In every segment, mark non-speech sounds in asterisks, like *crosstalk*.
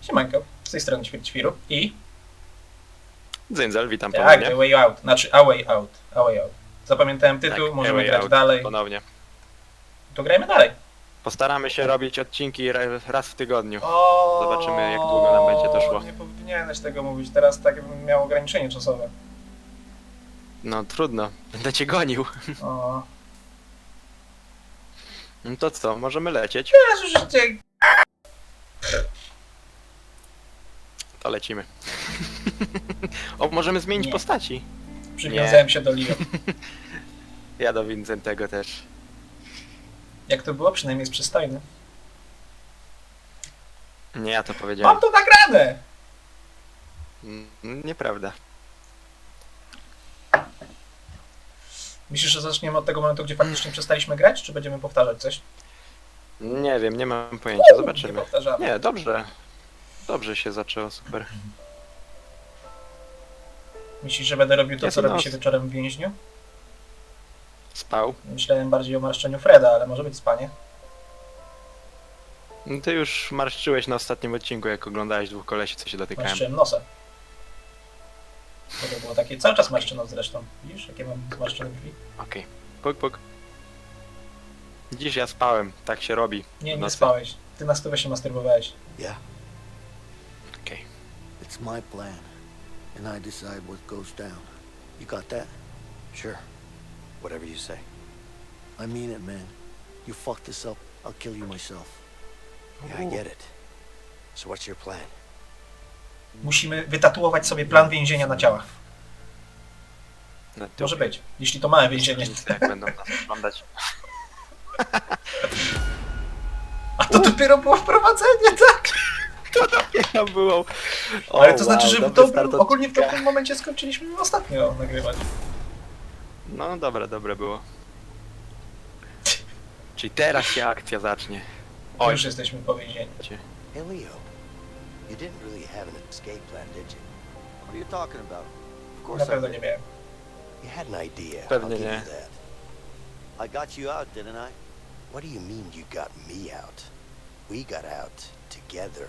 Siemanko, z tej strony Ćwierćwiru i Dzyndzel, witam tak, ponownie. The Way Out, znaczy A Way Out, A Way Out. Zapamiętałem tytuł, Tak, możemy A grać Out, dalej. Ponownie. To grajmy dalej. Postaramy się robić odcinki ra- raz w tygodniu. O, Zobaczymy, jak długo nam będzie to szło. Nie powinieneś tego mówić, teraz tak bym miał ograniczenie czasowe. No trudno, będę cię gonił. O. No to co, możemy lecieć? Teraz już cię... To lecimy. o, możemy zmienić Nie. postaci. Przywiązałem się do Leo. *laughs* Ja do Vincentego też. Jak to było? Przynajmniej jest przystojny. Nie, ja to powiedziałem. Mam to nagrane! Mm, Nieprawda. Myślisz, że zaczniemy od tego momentu, gdzie faktycznie przestaliśmy grać, czy będziemy powtarzać coś? Nie wiem, nie mam pojęcia, Nie zobaczymy. powtarzamy. Nie, dobrze. Dobrze się zaczęło, super. Myślisz, że będę robił to, Jest co robi noc. się wieczorem w więźniu? Spał? Myślałem bardziej o marszczeniu Freda, ale może być spanie. No Ty już marszczyłeś na ostatnim odcinku, jak oglądałeś dwóch kolesi, co się dotykają. Marszczyłem nosa. To było takie, cały czas marszczę nos zresztą. Widzisz, jakie mam zmarszczone drzwi? Okej. Puk, puk. Dziś ja spałem, tak się robi. Nie, w nie nocy. spałeś. Ty na stówę się masturbowałeś. Yeah, Okej. It's my plan, and I decide what goes down. You got that? Sure. Whatever you say. I mean it, man. You fuck this up, I'll kill you myself. Yeah, I get it. So what's your plan? Musimy wytatuować sobie plan więzienia na ciałach. Na tył. Może być, jeśli to małe więzienie. Jak będą nas oglądać. *laughs* A to dopiero było wprowadzenie, tak? Ja było. O, Ale to znaczy, że dobry to start ogólnie w tym momencie skończyliśmy ostatnio nagrywać. No dobra, dobre było. Czyli teraz się akcja zacznie. Oj. Oj, Już jesteśmy po więzieniu. Hey, Leo. You didn't really have an escape plan, did you? What are you talking about? Of Na course I pewno did. nie miałem. You had an idea. Pewnie nie. that. I got you out, didn't I? What do you mean you got me out? We got out together.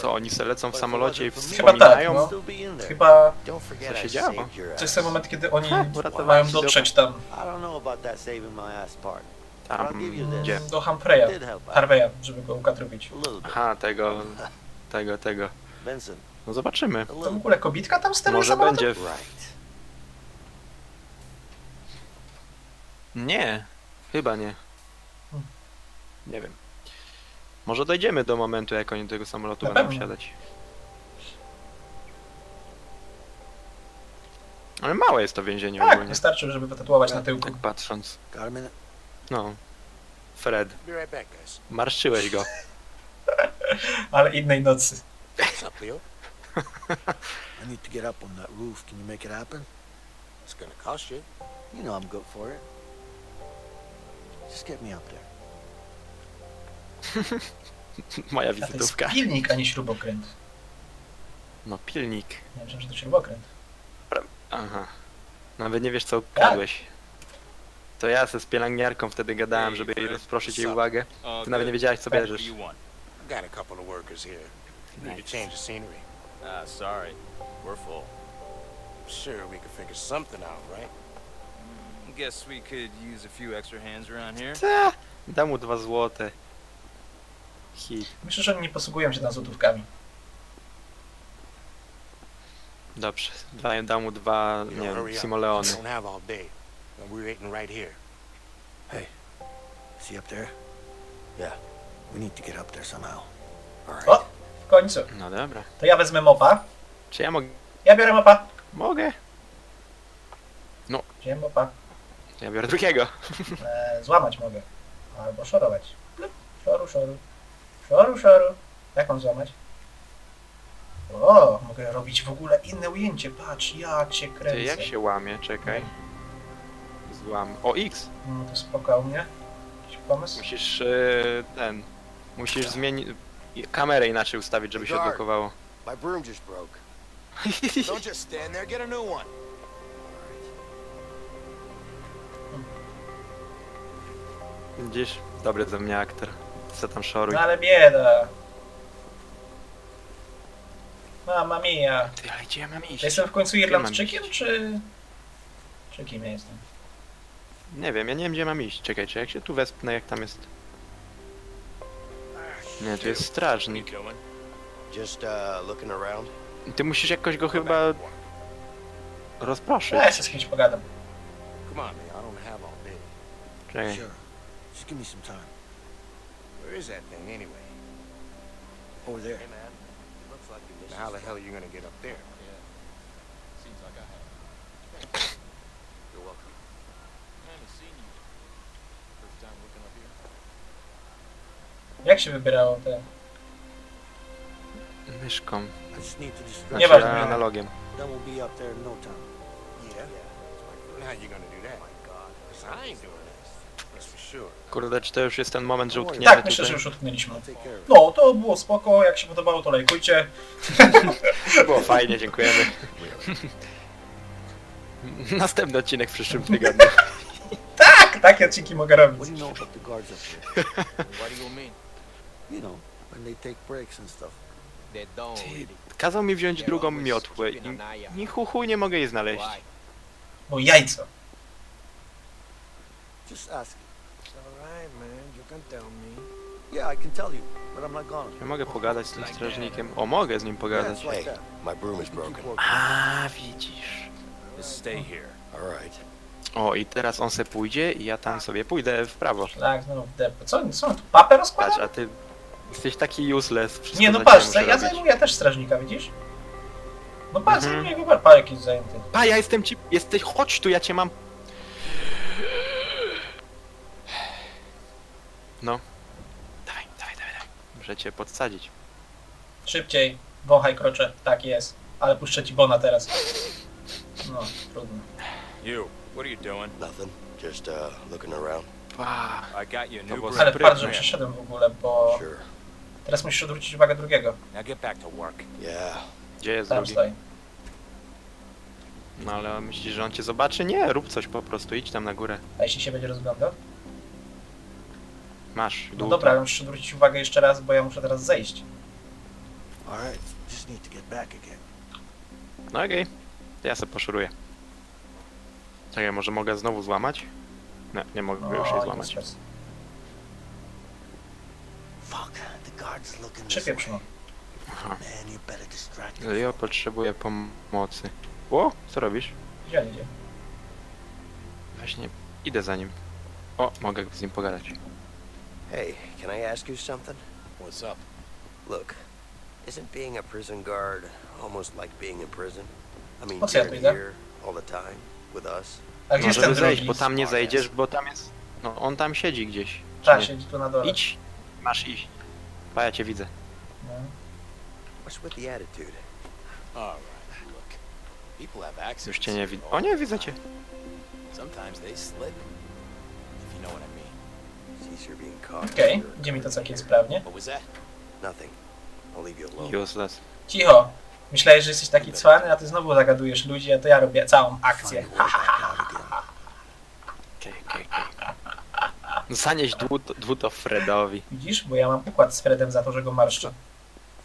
Co oni se lecą w samolocie i Chyba tak, wspominają? no. Chyba Co się działo? to jest ten moment, kiedy oni Ha, uratowałem mają dotrzeć tam. Tam, gdzie? do Humphreya. Harveya, żeby go bit. Aha, tego, *laughs* tego, tego. Benson, No zobaczymy. a To w ogóle kobitka tam steruje Może samolotem? będzie... W... Right. Nie, chyba nie. Hmm. Nie wiem. Może dojdziemy do momentu, jak oni do tego samolotu Na będą pewno. wsiadać. Ale małe jest to więzienie Tak, ogólnie. wystarczy, żeby wytatuować na tyłku. Tak patrząc. Minute? No. Fred, Be right back, guys. marszczyłeś go. *laughs* Ale innej nocy. What's up, Leo? *laughs* I need to get up on that roof. Can you make it happen? It's gonna cost you. You know I'm good for it. Just get me up there. *laughs* Moja A to jest wizytówka. pilnik, a nie śrubokręt. No pilnik. Nie wiem, że to śrubokręt. Aha. Nawet nie wiesz co Tak. ukradłeś. To ja ze z pielęgniarką wtedy gadałem, żeby jej rozproszyć jej uwagę. Ty nawet nie wiedziałeś co bierzesz. I got a couple of workers here. Need to change the scenery. Ah, sorry. We're full. Sure, we could figure something out, right? Guess we could use a few extra hands around here. Ta, dam mu dwa złote. Hit. Myślę, że oni nie posługują się tam złotówkami. Dobrze. Dam mu dwa, nie wiem, simoleony. We're waiting right here. See up there? Yeah. We need to get up there somehow. All right. O! W końcu. No dobra. To ja wezmę mopa. Czy ja mogę? Ja biorę mopa. Mogę? Wziąłem mopa. Ja biorę drugiego. E, złamać mogę. Albo szorować. Plup. Szoru, szoru. Szoru, szoru. Jak mam złamać? O, mogę robić w ogóle inne ujęcie. Patrz, jak się Ty, kręcę. jak się łamie? Czekaj. Złam. O, X! No to spoko u mnie. Jakiś pomysł? Musisz yy, ten. Musisz zmienić. Kamerę inaczej ustawić, żeby się odblokowało. My broom just broke. *laughs* Don't just stand there. Get a new one. Widzisz? Dobry ze mnie aktor. Co tam szoruj. No ale bieda. Mamma mia. Ty, ale gdzie ja mam iść? Ja jestem w końcu Irlandczykiem, czy... Czy kim ja jestem? Nie wiem, ja nie wiem gdzie mam iść. Czekaj, czy jak się tu wespnę, jak tam jest... Nie, tu jest strażnik. Just uh, looking around. Ty musisz jakoś go chyba rozproszyć. Ja jeszcze z kimś pogadam. Come on, man. I don't have all day. Czekaj. Sure. Just give me some time. Where is that thing anyway? Over there. Hey, man. It looks like you missed. How the hell are you gonna get up there? Yeah. Seems like I have. You're welcome. I haven't seen you. First time looking up here. Jak się wybierało te... Myszką. I just need to distract Znaczy Nieważne. analogiem. Then we'll be up there in no time. Yeah. Now you're gonna do that? Oh my Cause I ain't doing Kurde, czy to już jest ten moment, że utkniemy Tak, myślę, tutaj? że już utknęliśmy. No, to było spoko, jak się podobało to lajkujcie. *laughs* Było fajnie, dziękujemy. *laughs* Następny odcinek w przyszłym *laughs* tygodniu. Tak, takie odcinki mogę robić. What do you know about the guards up here? What do you mean? You know, when they take breaks and stuff. They don't. Ty, kazał mi wziąć drugą miotłę i ni chuchu nie mogę jej znaleźć. Why? Bo jajco. Just ask. It's alright, man. You can tell me. Yeah, I can tell you, but I'm not gonna. Ja mogę pogadać z tym strażnikiem. O, mogę z nim pogadać. Hey, my broom is broken. A, widzisz. Just stay here. Alright. O, i teraz on se pójdzie i ja tam sobie pójdę w prawo. Tak, znowu w depę. Co, co on tu papę Patrz, rozkłada? a ty jesteś taki useless. wszystko Nie, no patrz, ciebie muszę ja robić. zajmuję też strażnika, widzisz? No patrz, Mhm. zajmuję go parę jakiś zajęty. Pa, ja jestem ci... Jesteś... Chodź tu, ja cię mam... No. Dawaj, dawaj, dawaj, dawaj. Muszę cię podsadzić. Szybciej, wąchaj krocze, tak jest. Ale puszczę ci Bona teraz. No, trudno. You, what are you doing? Nothing. Just uh, looking around. Pa. I got you a To new. Ale patrz, że przeszedłem w ogóle, bo Sure. teraz musisz odwrócić uwagę drugiego. Now get back to work. Yeah. Gdzie jest Tam drugi? stoi. No ale myślisz, że on cię zobaczy? Nie, rób coś po prostu, idź tam na górę. A jeśli się będzie rozglądał? Masz, No dobra, ale musisz odwrócić uwagę jeszcze raz, bo ja muszę teraz zejść. All right, just need to get back again. No okej, to ja sobie poszuruję. Czekaj, może mogę znowu złamać? Nie, nie mogę już jej O, złamać. stres. Fuck, the guard's looking this no. Aha. Man, you better distract him. Leo potrzebuje pomocy. O, co robisz? Gdzie on idzie? Właśnie, idę za nim. O, mogę z nim pogadać. Hey, can I ask you something? What's up? Look, isn't being a prison guard almost like being in prison? I mean, you're idę? here all the time with us. A gdzie jest zejść, drugi? bo tam nie zejdziesz, bo tam jest... No, on tam siedzi gdzieś. czy Tak, nie? siedzi tu na dole. Idź, masz iść. Pa, ja cię widzę. No. What's with the attitude? Alright, look. People have access. Już cię nie widzę. O nie, widzę cię. Sometimes they slip. If you know what I mean. Okej, than idzie mi to całkiem sprawnie. What was that? Nothing. I'll leave you alone. Useless. Cicho! Myślałeś, że jesteś taki cwany, a ty znowu zagadujesz ludzi, a to ja robię całą akcję. Okej, okej, okej. Zanieś dłuto, dłuto Fredowi. Widzisz? Bo ja mam układ z Fredem za to, że go marszczę.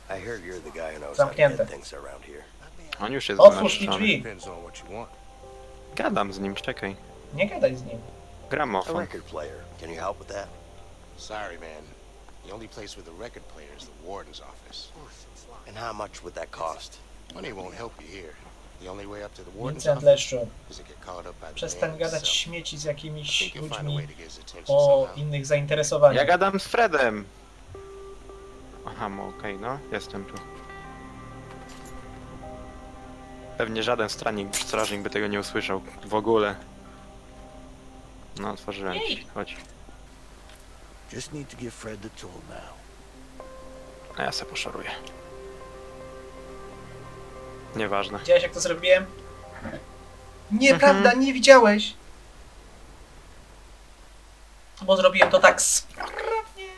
I heard you're the guy who knows how to Zamknięte. get things around here. On już jest Otwórz mi zmarszczony. drzwi! Gadam z nim, czekaj. Nie gadaj z nim. A Gramofon. record player. Can you help with that? Sorry, man. The only place with a record player is the warden's office. And how much would that cost? Money won't help you here. The only way up to the warden's Vincent office Leszczu, is to get caught up by the przestań man gadać himself. śmieci z I jakimiś think you'll find a way ludźmi to get his attention o somehow. innych Ja zainteresowaniach. gadam z Fredem. Aha, no okej, no, jestem tu. Pewnie żaden strażnik, strażnik by tego nie usłyszał. W ogóle. No, otworzyłem ci. Chodź. Just need to give Fred the tool now. A ja se poszoruję. Nieważne. Widziałeś jak to zrobiłem? Nieprawda, nie widziałeś! Bo zrobiłem to tak sprawnie.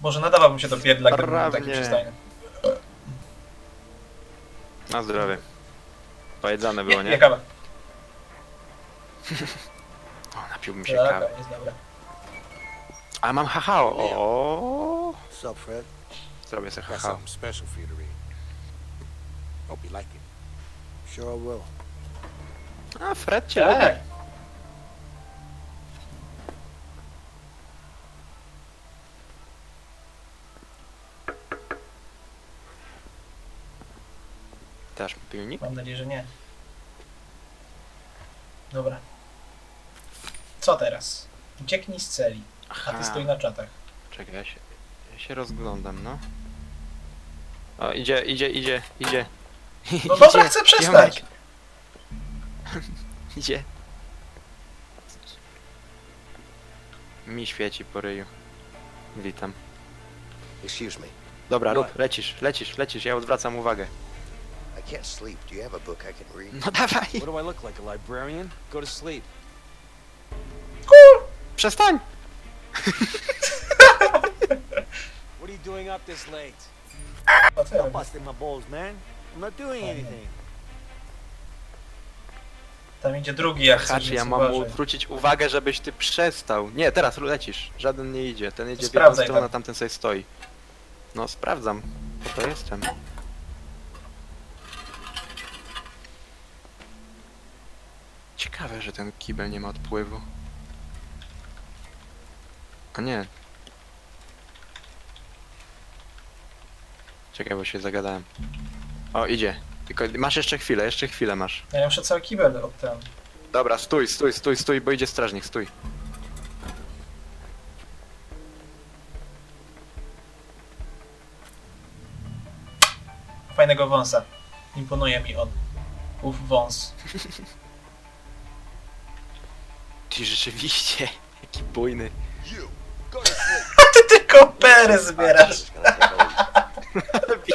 Może nadawałbym się do pierdla, gdybym był taki Sprawnie. przystojny. Na zdrowie. Pojedzone Nie, było, nie, nie? kawa. *laughs* O, napiłbym się kawy. jest dobra. A mam hahao. O, What's up, Fred? Zrobię sobie Got hahao. something special for you to read. Hope you like it. Sure I will. A, Fred cię lubi. Tak. Dasz mi pilnik? Mam nadzieję, że nie. Dobra. Co teraz? Ucieknij z celi, a Aha, ty stój na czatach. czekaj, ja się, ja się rozglądam, no. O, idzie, idzie, idzie, idzie. No dobra, chcę przestać. *laughs* Idzie. Mi świeci po ryju. Witam. Excuse me. Dobra, No. rób, lecisz, lecisz, lecisz, ja odwracam uwagę. I can't sleep. Do you have a book I can read? No dawaj! What do I look like, a librarian? Go to sleep. Przestań! What are you doing up this late? A co ja Stop robię? busting my balls, man. I'm not doing anything. Tam idzie drugi coś, Haczy, ja mam mu zwrócić uwagę, żebyś ty przestał. Nie, teraz lecisz. Żaden nie idzie. Ten idzie w jedną Sprawdzaj stronę, tak. tamten sobie stoi. No, sprawdzam. Po to jestem. Ciekawe, że ten kibel nie ma odpływu. A nie. Czekaj, bo się zagadałem. O, idzie. Tylko masz jeszcze chwilę, jeszcze chwilę masz. Ja muszę cały kibel od tam. Dobra, stój, stój, stój, stój, bo idzie strażnik, stój. Fajnego wąsa. Imponuje mi on. Ów wąs. *laughs* Ty rzeczywiście, jaki bujny. Ty tylko pery zbierasz.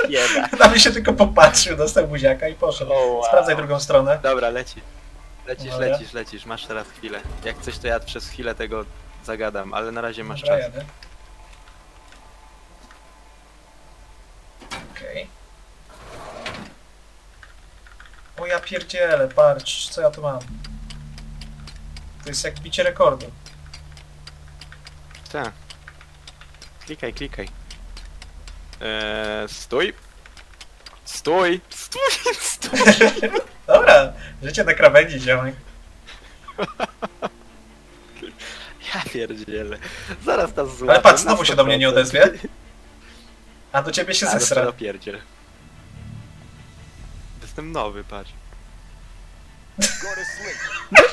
Bieda. Na mnie się tylko popatrzył, dostał buziaka i poszedł. O, wow. Sprawdzaj drugą stronę. Dobra, leci. Lecisz, Dobra. lecisz, lecisz, masz teraz chwilę. Jak coś to ja przez chwilę tego zagadam, ale na razie masz Dobra, czas. jadę. Okej. O ja pierdzielę, patrz, co ja tu mam. To jest jak bicie rekordu. Tak. Klikaj, klikaj. Eee, stój. Stój, stój, stój. Dobra, życie na krawędzi, ziomek. Ja pierdzielę. Zaraz nas złapią. Ale patrz, znowu się do mnie nie 100%. odezwie. A do ciebie się Ale zesra. to pierdziel. Jestem nowy, patrz. Go to sleep.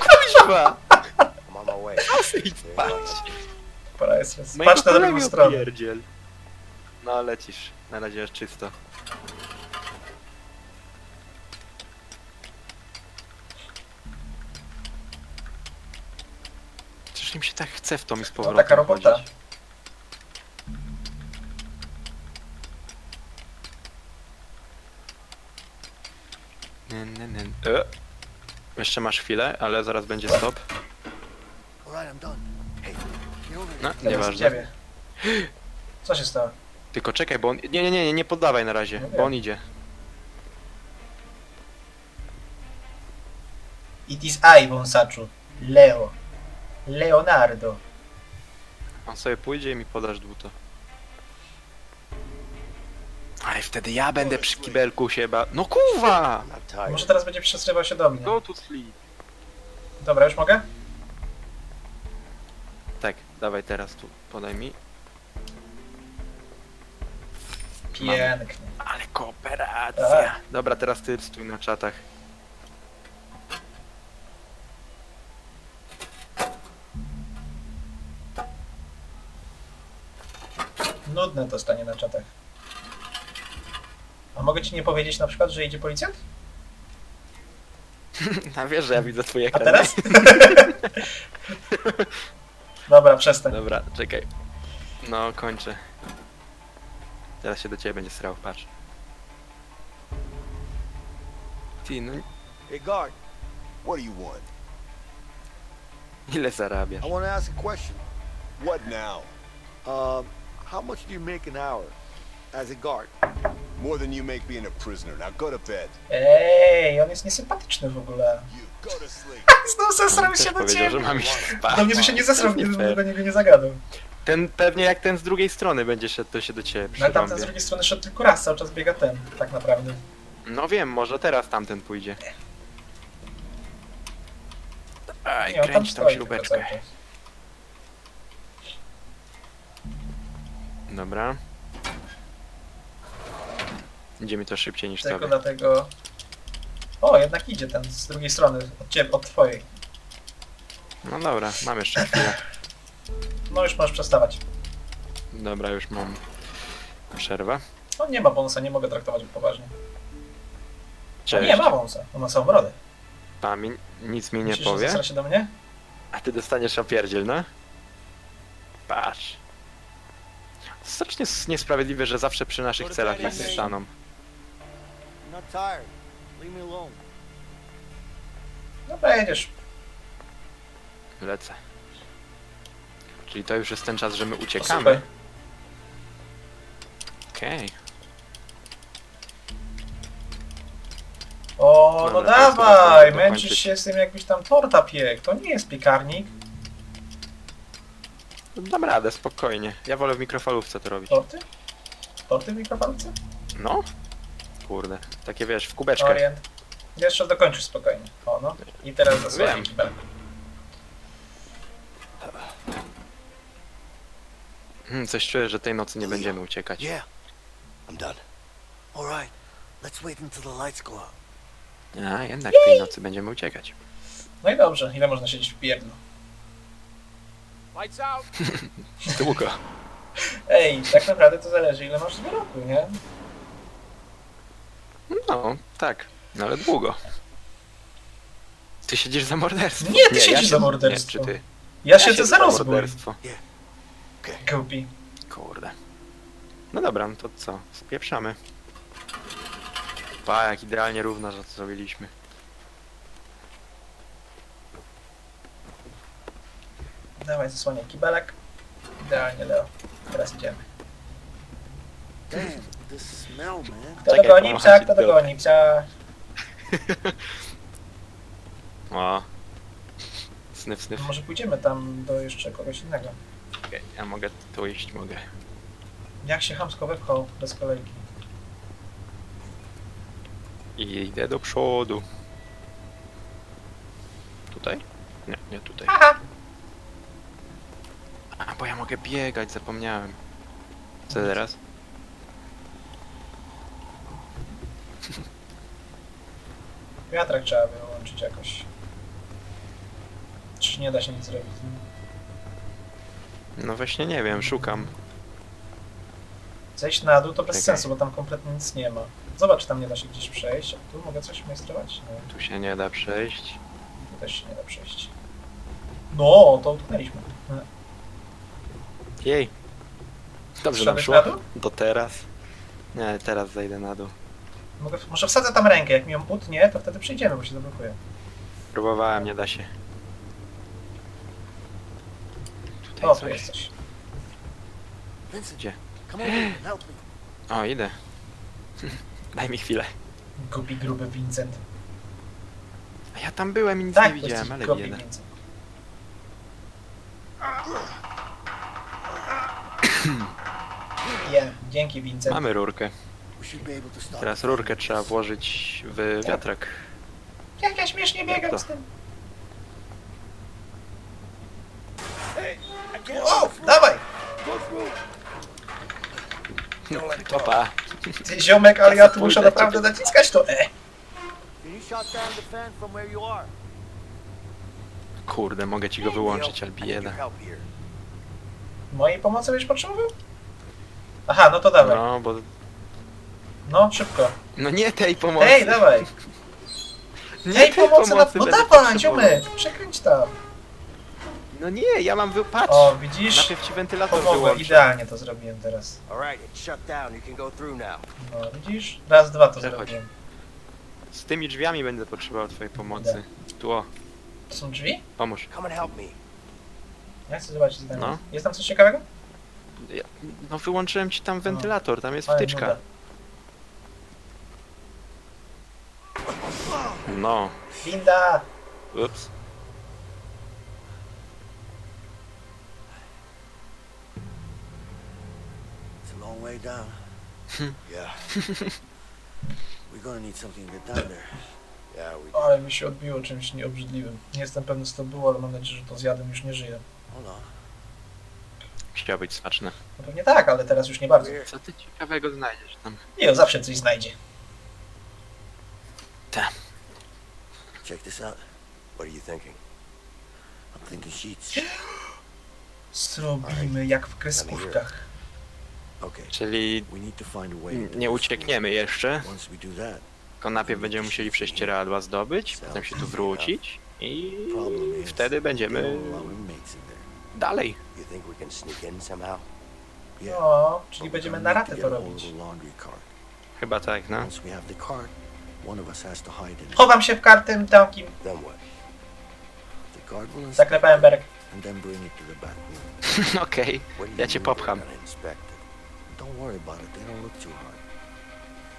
Kuźwa! I'm on my way. Idź spać. Pora jest raz. Mojego Patrz na drugą kolegę stronę. Pierdziel. No lecisz. Na razie jest czysto. Przecież im się tak chce w to mi z powrotem taka robota. chodzić. Nie, nie, nie. E. Jeszcze masz chwilę, ale zaraz będzie stop. Alright, I'm done. Hey, get over here. No, Teraz nieważne. ciebie. Co się stało? Tylko czekaj, bo on... Nie, nie, nie, nie, nie poddawaj na razie, No bo on idzie. It is I, wąsaczu. Leo. Leonardo. On sobie pójdzie i mi podasz dłuto. Ale wtedy ja będę przy kibelku się ba... No tired. Może teraz będzie przesywał się do mnie. Go to sleep. Dobra, już mogę? Dawaj teraz tu, podaj mi. Pięknie. Ale kooperacja. Tak. Dobra, teraz ty stój na czatach. Nudne to stanie na czatach. A mogę ci nie powiedzieć na przykład, że idzie policjant? A wiesz, że ja widzę twój A teraz? *laughs* Dobra, przestań. Dobra, czekaj. No, kończę. Teraz się do ciebie będzie srał, patrz. Ty, no Hey, guard, What do you want? ile zarabiasz? I want to ask a question. What now? Um, how much do you make an hour as a guard? More than you make being a prisoner. Now go to bed. Ej, on jest niesympatyczny w ogóle. You go to sleep. *laughs* Znów zesrał się do powiedział, że ciebie. mam iść spać. Do mnie się nie zesrał, nie fair. do niego nie zagadał. Ten pewnie jak ten z drugiej strony będzie szedł, to się do ciebie No ale tamten z przyrąbie. drugiej strony szedł tylko raz, cały czas biega ten, tak naprawdę. No wiem, może teraz tamten pójdzie. Aj, Nie, on kręć tą stoi śrubeczkę. tylko cały czas. Dobra. Idzie mi to szybciej niż Tylko tobie. dlatego... O, jednak idzie ten z drugiej strony, od ciebie, od twojej. No dobra, mam jeszcze chwilę. No już możesz przestawać. Dobra, już mam przerwę. On nie ma bonusa, nie mogę traktować go poważnie. O, Cześć. nie ma bonusa, on ma samą brodę. A mi nic mi nie Myślisz, że powie, zesra się do mnie? a ty dostaniesz opierdziel, no? Patrz. To strasznie s- niesprawiedliwe, że zawsze przy naszych celach nas staną. Tired. Leave me alone. Dobra, jedziesz. Lecę. Czyli to już jest ten czas, że my Posłuchaj. uciekamy. Okej. O, no Dobra, dawaj, to męczysz się z tym jakbyś tam torta piek. To nie jest piekarnik. Dam radę, spokojnie. Ja wolę w mikrofalówce to robić. Torty? Torty w mikrofalce? No? Kurde. Takie wiesz, w kubeczkach. Orient. Jeszcze dokończysz spokojnie. O, no. I teraz zasłonię Wiem. kibel. Hmm, coś czuję, że tej nocy nie będziemy uciekać. Yeah, I'm done. All right, let's wait until the lights go out. A, jednak tej nocy będziemy uciekać. No i dobrze, ile można siedzieć w pierdlu? Lights out! *laughs* Długo. Ej, tak naprawdę to zależy ile masz wyroku, nie? No, tak. No ale długo. Ty siedzisz za morderstwo. Nie, ty ja siedzisz siedzę- za morderstwo. Nie, czy ty? Ja siedzę za za rozbój. morderstwo. Głupi. Kurde. No dobra, no to co? Spieprzamy. Pa, jak idealnie równo, że to zrobiliśmy. Dawaj, zasłonię kibelek. Idealnie, Leo. Teraz idziemy. Damn, this smell, man. Kto Czekaj, dogoni psa, ci kto tyłek. dogoni psa. O. Snyf, snyf. Może pójdziemy tam do jeszcze kogoś innego. Okej, Ja mogę tu iść, mogę. Jak się chamsko wepchał bez kolejki. I idę do przodu. Tutaj? Nie, nie tutaj. Aha! A, bo ja mogę biegać, zapomniałem. Co teraz? Wiatrak trzeba wyłączyć jakoś. Czy nie da się nic zrobić? z nim? No właśnie nie wiem, szukam. Zejść na dół to bez Czekaj. sensu, bo tam kompletnie nic nie ma. Zobacz, czy tam nie da się gdzieś przejść. A tu mogę coś majstrować? Nie, Tu się nie da przejść. tu też się nie da przejść. No, to utknęliśmy. Jej. Dobrze nam szło. na dół? Do teraz. Nie, teraz zejdę na dół. Mogę, może wsadzę tam rękę, jak mi ją utnie, to wtedy przyjdziemy, bo się zablokuje. Próbowałem, nie da się. Tutaj O, tu coś. jesteś. Vincent, Gdzie? come over here and help me. O, idę. *laughs* Daj mi chwilę. Głupi, gruby Vincent. A ja tam byłem i nic Tak, nie to widziałem, jesteś ale głupi biedę. Vincent. *coughs* Nie, dzięki Vincent. Mamy rurkę. Stop. Teraz rurkę trzeba włożyć w wiatrak. Jak ja śmiesznie biegam z tym. O, dawaj! Opa. Ty ziomek, ale ja tu muszę naprawdę naciskać to E. Kurde, mogę ci go wyłączyć, ale bieda. Mojej pomocy byś potrzebował? Aha, no to dawaj. No, bo... No, szybko. No nie tej pomocy. Ej, dawaj. Nie Ej, tej pomocy na... No będę dawaj, potrzebował. przekręć tam. No nie, ja mam wy... Patrz! O, widzisz? Najpierw ci wentylator wyłączę. idealnie to zrobiłem teraz. All right, it's shut down. You can go through now. No, widzisz? Raz, dwa to Przechodź. zrobiłem. Z tymi drzwiami będę potrzebował twojej pomocy. Tu o, To są drzwi? pomóż. Come and help me. Ja chcę zobaczyć, co tam No. jest. Jest tam coś ciekawego? Ja, no wyłączyłem ci tam wentylator, tam jest wtyczka. nuda. No, Winda! ups. It's a long way down. Yeah. *laughs* We're gonna need something to get down there. Yeah, we do. Ale mi się odbiło czymś nieobrzydliwym. Nie jestem pewny co to było, ale mam nadzieję, że to zjadłem już nie żyje. Hold on. Chciał być smaczne. No pewnie tak, ale teraz już nie bardzo. Co ty ciekawego znajdziesz tam? Nie, on zawsze coś znajdzie. Check this out. What are you thinking? I'm thinking sheets. Zrobimy jak w kreskówkach. Okay. Czyli We need to find a way. to do nie this uciekniemy jeszcze, food. Once we do that, tylko najpierw będziemy musieli prześcieradła zdobyć, potem się tu wrócić i problem is wtedy będziemy in there. dalej. You think we can sneak in somehow? Yeah. No, czyli we're będziemy gonna na need to ratę get to a hold robić. of the laundry cart. Chyba tak, no. Once we have the cart, Chowam się w kartym inspect Zaklepałem berek. *laughs* Okej, you ja cię popcham. we're gonna inspect it? Don't worry about it. They don't look too hard.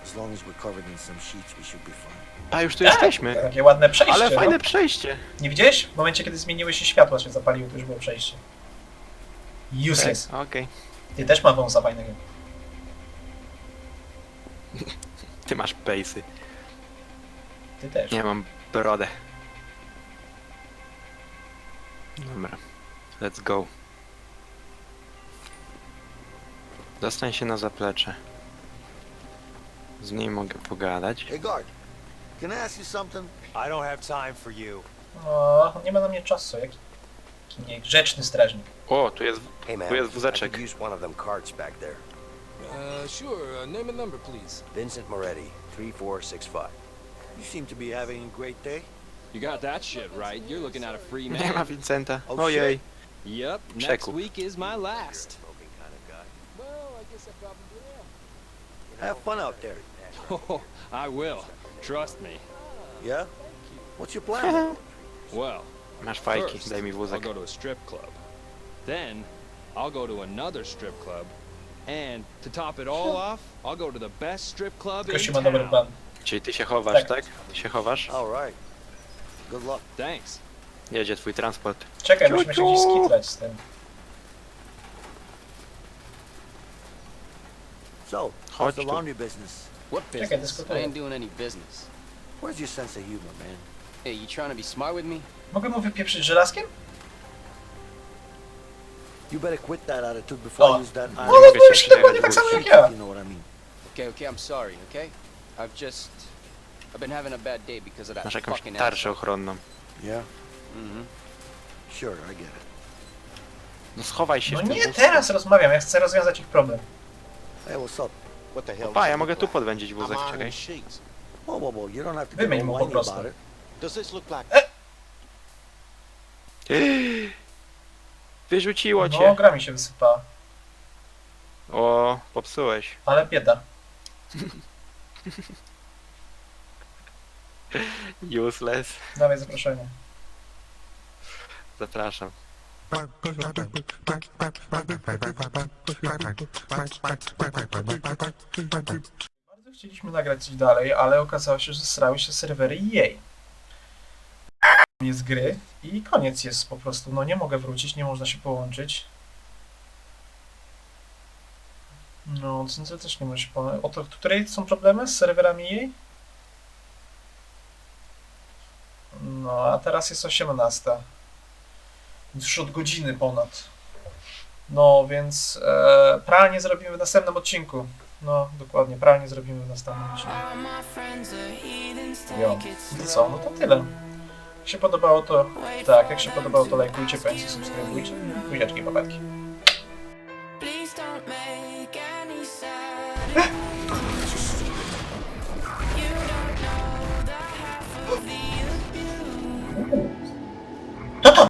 As long as we're covered in some sheets, we should be fine. A już tu jesteśmy. Takie ładne przejście. Ale fajne no. przejście. Nie widziałeś? W momencie, kiedy zmieniły się światła, się zapaliły, to już było przejście. Useless. Okej. Ty też ma wąsa fajnego. *laughs* Ty masz pejsy. Ty też. Nie mam brodę. Dobra. Let's go. Dostań się na zaplecze. Z niej mogę pogadać. Hey, guard. Can I ask you something? I don't have time for you. O, nie ma na mnie czasu. Jaki jaki niegrzeczny strażnik. O, tu jest... Hey man, Tu jest I wózeczek. could use one of them carts back there. Uh, sure. Uh, name and number, please. Vincent Moretti, 3465. You seem to be having a great day. You got that shit right. You're looking at a free man. Nie ma man. Vincenta. Oh, oh Ojej. Yep. Next Przekup. week is my last. Smoking kind of guy. I guess I probably Have fun out there. *laughs* Oh, I will. Trust me. Yeah? What's your plan? *laughs* Well, Masz fajki, first, daj mi I'll wózek. go to a strip club. Then, I'll go to another strip club. And to top it all off, I'll go to the best strip club in Gościu ma dobry town. plan. Czyli ty się chowasz, Tak. tak? Ty się chowasz? All right. Good luck. Thanks. Jedzie twój transport. Czekaj, musimy się gdzieś skitrać z tym. So, how's the laundry business? What Czekaj, business? I dyskutuję. ain't doing any business. Where's your sense of humor, man? Hey, you trying to be smart with me? Mogę mu wypieprzyć żelazkiem? You better quit that attitude before O. I use that No, iron. no, to cię już dokładnie tak samo jak ja. You know what I mean? Okay, okay, I'm sorry, okay? I've just... I've been having a bad day because of that Masz jakąś fucking tarczę asshole. ochronną. Yeah? Mm-hmm. Sure, I get it. No schowaj się No w tym nie, wózku. teraz rozmawiam, ja chcę rozwiązać ich problem. Hey, what's up? What the hell Opa, does ja mogę tu podwędzić wózek, czekaj. sheets. Whoa, whoa, whoa, you don't have to get Wymień all mu po whiny prostu. about it. Does this look like *gasps* Wyrzuciło No, cię. gra mi się wysypała. O, popsułeś. Ale bieda. *laughs* *laughs* Useless. Dawaj zaproszenie. Zapraszam. Bardzo chcieliśmy nagrać coś dalej, ale okazało się, że srały się serwery EA. Jest gry i koniec jest po prostu. No nie mogę wrócić, nie można się połączyć. No, co też nie może się której są problemy z serwerami EA? No, a teraz jest 18. Więc już od godziny ponad. No, więc e, pralnie zrobimy w następnym odcinku. No, dokładnie, pralnie zrobimy w następnym odcinku. Jo, co? No to tyle. Jak się podobało to... Tak, jak się podobało to lajkujcie, koniecznie subskrybujcie. Buziaczki, babetki. Please